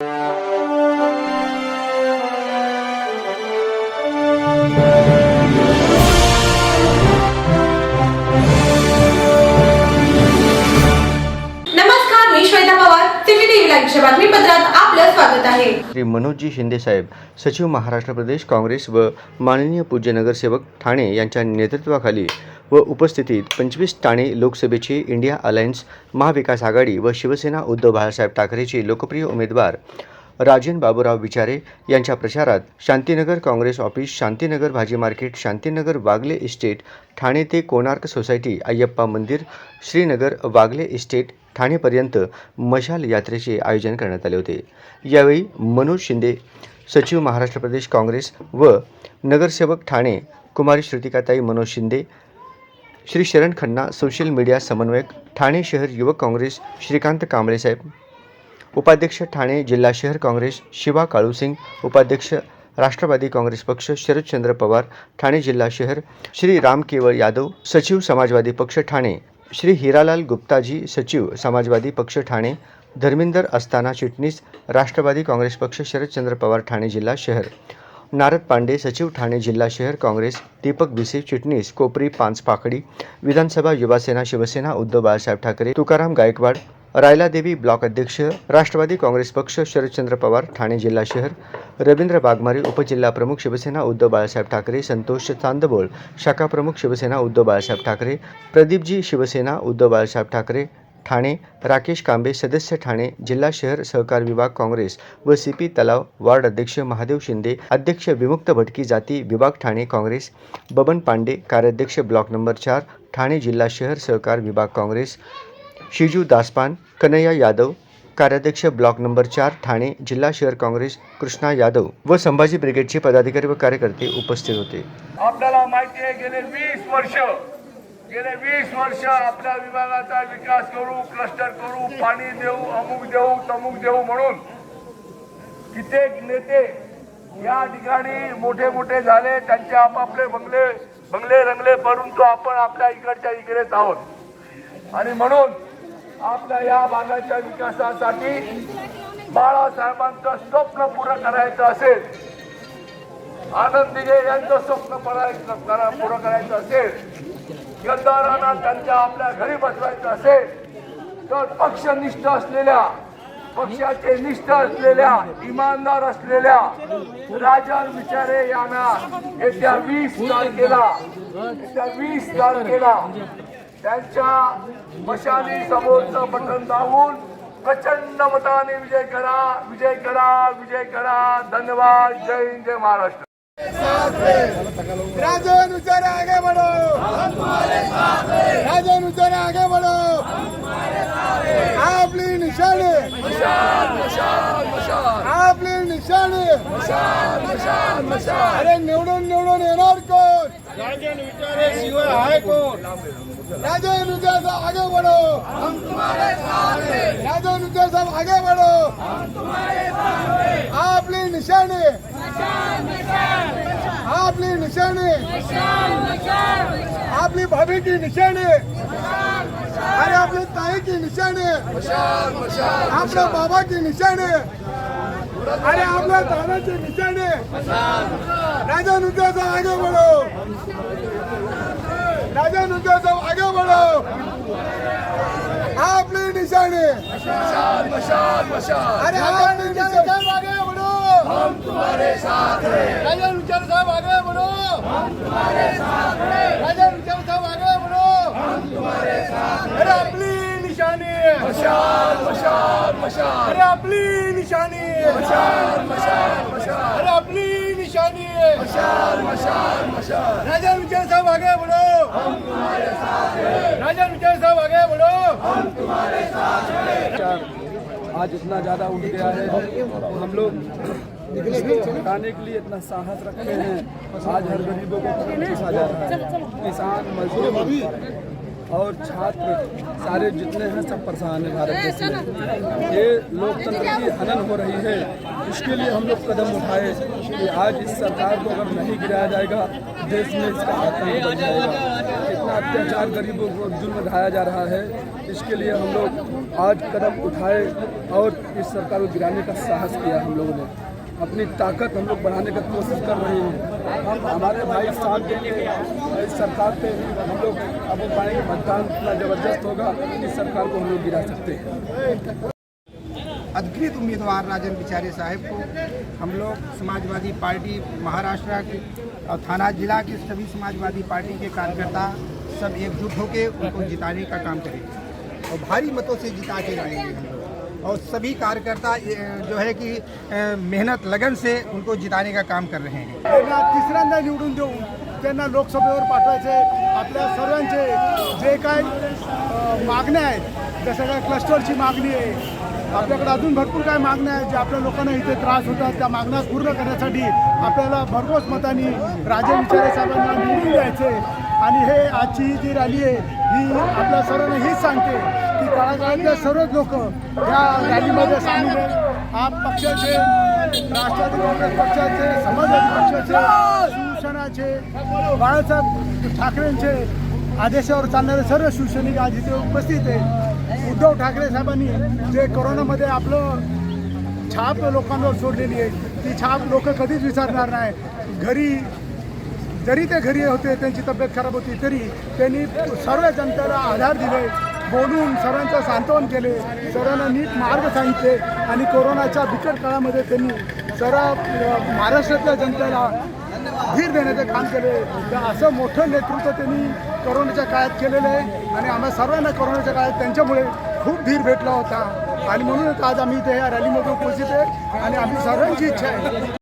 नमस्कार मी Shweta Pawar. City TV लाईव्हच्या बातमीपत्रात श्री मनोजजी शिंदे साहेब सचिव महाराष्ट्र प्रदेश काँग्रेस व माननीय पूज्य नगरसेवक ठाणे यांच्या नेतृत्वाखाली व उपस्थितीत पंचवीस ठाणे लोकसभेची इंडिया अलायन्स महाविकास आघाडी व शिवसेना उद्धव बाळासाहेब ठाकरेचे लोकप्रिय उमेदवार राजन बाबूराव विचारे यांच्या प्रचारात Shantinagar Congress office Shantinagar bhaji market Shantinagar Wagle estate Thane ते कोणार्क सोसायटी अय्यप्पा मंदिर श्रीनगर वागले इस्टेट ठाणेपर्यंत मशाल यात्रेचे आयोजन करण्यात आले होते. यावेळी मनोज शिंदे सचिव महाराष्ट्र प्रदेश काँग्रेस व नगरसेवक ठाणे कुमारी श्रुतिकाताई मनोज शिंदे श्री शरण खन्ना सोशल मीडिया समन्वयक ठाणे शहर युवक काँग्रेस श्रीकांत कांबळेसाहेब उपाध्यक्ष ठाणे जिल्हा शहर काँग्रेस शिवा काळूसिंग, उपाध्यक्ष राष्ट्रवादी काँग्रेस पक्ष शरदचंद्र पवार, ठाणे जिल्हा शहर श्री राम केवळ यादव, सचिव समाजवादी पक्ष ठाणे श्री हिरालाल गुप्ताजी, सचिव समाजवादी पक्ष ठाणे धर्मिंदर अस्ताना चिटणीस, राष्ट्रवादी काँग्रेस पक्ष शरदचंद्र पवार ठाणे जिल्हा शहर नारद पांडे, सचिव ठाणे जिल्हा शहर काँग्रेस दीपक भिसे चिटणीस, कोपरी पाचपाकडी विधानसभा युवासेना शिवसेना उद्धव बाळासाहेब ठाकरे, तुकाराम गायकवाड रायलादेवी ब्लॉक अध्यक्ष राष्ट्रवादी काँग्रेस पक्ष शरदचंद्र पवार ठाणे जिल्हा शहर रवींद्र बागमारे उपजिल्हा प्रमुख शिवसेना उद्धव बाळासाहेब ठाकरे संतोष चांदबोळ शाखा प्रमुख शिवसेना उद्धव बाळासाहेब ठाकरे प्रदीपजी शिवसेना उद्धव बाळासाहेब ठाकरे ठाणे राकेश कांबे सदस्य ठाणे जिल्हा शहर सहकार विभाग काँग्रेस व सी पी तलाव वार्ड अध्यक्ष महादेव शिंदे अध्यक्ष विमुक्त भटकी जाती विभाग ठाणे काँग्रेस बबन पांडे कार्याध्यक्ष ब्लॉक नंबर चार ठाणे जिल्हा शहर सहकार विभाग काँग्रेस शिजू दासपान कन्हैया यादव कार्याध्यक्ष ब्लॉक नंबर चार ठाणे जिल्हा शहर काँग्रेस कृष्णा यादव व संभाजी ब्रिगेडचे पदाधिकारी व कार्यकर्ते उपस्थित होते. आपल्याला माहिती आहे गेले वीस वर्ष गेले वीस वर्ष आपल्या विभागाचा विकास करू क्लस्टर करू पाणी देऊ अमुक देऊ तमुक देऊ म्हणून कित्येक नेते या ठिकाणी मोठे मोठे झाले त्यांचे आपापले बंगले बंगले रंगले परंतु आपण आपल्या इकडच्या इकडेच आहोत. आणि म्हणून आपल्या या भागाच्या विकासासाठी बाळासाहेबांचं स्वप्न पूर्ण करायचं असेल आनंद दिघे यांचं स्वप्न पूर्ण करा- करायचं असेल गद्दारांना त्यांच्या आपल्या घरी बसवायचं असेल तर पक्षनिष्ठ असलेल्या पक्षाचे निष्ठ असलेल्या इमानदार असलेल्या राजन विचारे यांना येत्या वीस तारखेला येत्या वीस तारखेला त्यांच्या मशाली समोरचं बटन दाबून प्रचंड मताने विजय करा विजय करा विजय करा. धन्यवाद. जय हिंद जय महाराष्ट्र. राजन उचारे आगे बढ़ो। राजन उचारे आगे बढ़ो। आपली निशाणी आपली निशाणी अरे निवडून निवडून येणार कोण? राजन विचारे शिवाय आहे कोण? राजन उचारे साहब आगे बढ़ो राजन उचारे साहब आगे बढ़ो आपली निशाणी. आपली निशाणी. आपली भाभी की निशाणी अरे आपली ताई की निशाणी आपल्या बाबा की निशाणी. अरे आपल्या दादाची निशाणी. राजा नुद्याचा आगे बढ़ो राजा नुद्याचा आगे बढ़ो आपली निशाणी. अरे आपली निशाणी. साहब आगे बढ़ो राजा विचार साहब आगे बढ़ो राजा विचार साहब आगे बढ़ो अरे आपली निशाणी. अरे आपली निशाणी अरे आपली निशाणी राजा विचार साहब आगे बढ़ो राजा विचार साहब आगे बढ़ो आज इतना ज़्यादा उठ गया है हम लोग हटाने के लिए इतना साहस रखते हैं। आज हर गरीबों को पूछा जा रहा है। किसान मजदूर। और छात्र सारे जितने हैं सब परेशान हैं भारत देश में। ये लोकतंत्र की हनन हो रही है। इसके लिए हम लोग कदम उठाए कि आज इस सरकार को अगर नहीं गिराया जाएगा, देश में इसका कितना अत्याचार गरीबों को जुल्म ढाया जा रहा है। इसके लिए हम लोग आज कदम उठाए और इस सरकार को गिराने का साहस किया हम लोगों ने। अपनी ताकत हम लोग बढ़ाने का कोशिश कर रहे हैं। हम हमारे भाई साथ देंगे इस सरकार पे हम लोग अब पाएँगे, मतदान इतना ज़बरदस्त होगा, इस सरकार को हम लोग गिरा सकते हैं। अधिकृत उम्मीदवार राजन बिचारे साहब को हम लोग समाजवादी पार्टी महाराष्ट्र के और थाना जिला के सभी समाजवादी पार्टी के कार्यकर्ता सब एकजुट होकर उनको जिताने का काम करेंगे और भारी मतों से जिता के लाएँगे हम लोग। और सभी कार्यकर्ता जो है कि मेहनत लगन से उनको जिताने का काम कर रहे हैं। त्यांना तिसऱ्यांदा निवडून देऊ त्यांना लोकसभेवर पाठवायचे आपल्या सर्वांचे जे काय मागण्या आहेत जसं काय क्लस्टरची मागणी आहे आपल्याकडे अजून भरपूर काय मागण्या आहेत ज्या आपल्या लोकांना इथे त्रास होतात त्या मागण्या पूर्ण करण्यासाठी आपल्याला भरघोस मतांनी राजे विचारे साहेबांना निवडून द्यायचे. आणि हे आजची ही जी रॅली आहे ही आपल्या सर्वांना हीच सांगते की तळागाळातले सर्वच लोक या रॅलीमध्ये सामील आप पक्षाचे राष्ट्रवादी काँग्रेस पक्षाचे समाजवादी पक्षाचे शिवसेनाचे बाळासाहेब ठाकरेंचे आदेशावर चालणारे सर्व शिवसैनिक आज इथे उपस्थित आहे उद्धव ठाकरे साहेबांनी जे कोरोनामध्ये आपलं छाप लोकांवर सोडलेली आहे ती छाप लोक कधीच विसरणार नाही. घरी जरी ते घरी होते त्यांची तब्येत खराब होती तरी त्यांनी सर्व जनतेला आधार दिले बोलून सर्वांचं सांत्वन केले सर्वांना नीट मार्ग सांगितले आणि कोरोनाच्या बिकट काळामध्ये त्यांनी सर्व महाराष्ट्रातल्या जनतेला धीर देण्याचं काम केले. तर असं मोठं नेतृत्व त्यांनी कोरोनाच्या काळात केलेलं आहे आणि आम्हा सर्वांना कोरोनाच्या काळात त्यांच्यामुळे खूप धीर भेटला होता. आणि म्हणूनच आज आम्ही इथे या रॅलीमध्ये उपस्थित आहे आणि आम्ही सर्वांची इच्छा आहे.